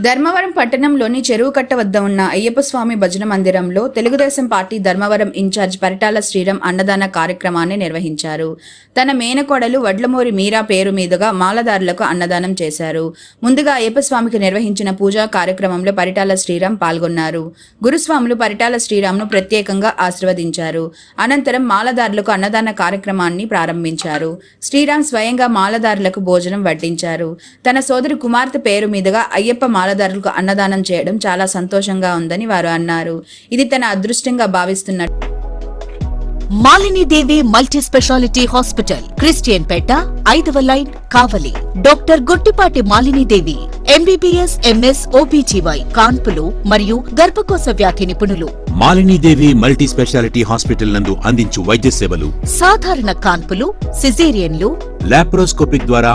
ధర్మవరం పట్టణంలోని చెరువు కట్ట వద్ద ఉన్న అయ్యప్ప స్వామి భజన మందిరంలో Telugu Desam party Dharmavaram in charge Paritala Sriram అన్నదాన కార్యక్రమాన్ని నిర్వహించారు. తన మేనకోడలు వడ్లమూరి మీరా పేరు మీదుగా మాలదారులకు అన్నదానం చేశారు. ముందుగా అయ్యప్ప స్వామికి నిర్వహించిన పూజా కార్యక్రమంలో పరిటాల శ్రీరామ్ పాల్గొన్నారు. గురుస్వాములు పరిటాల శ్రీరామ్ను ప్రత్యేకంగా ఆశీర్వదించారు. అనంతరం మాలదారులకు అన్నదాన కార్యక్రమాన్ని ప్రారంభించారు. శ్రీరామ్ స్వయంగా మాలదారులకు భోజనం వడ్డించారు. తన సోదరి కుమార్తె పేరు మీదుగా అయ్యప్ప మాలదారులకు అన్నదానం చేయడం చాలా సంతోషంగా ఉందని వారు అన్నారు. ఇది తన అదృష్టంగా భావిస్తున్నట్టు. Malinidevi multi speciality hospital Christian Peta ఐదవ line Kavali. Doctor Guttipati Malinidevi MBBS MS OBGY కాన్పులు మరియు గర్భకోశ వ్యాధి నిపుణులు. మాలినీదేవి మల్టీ స్పెషాలిటీ హాస్పిటల్ నందు అందించు వైద్య సేవలు. సాధారణ కాన్పులు సిజేరియన్లు. లాప్రోస్కోపిక్ ద్వారా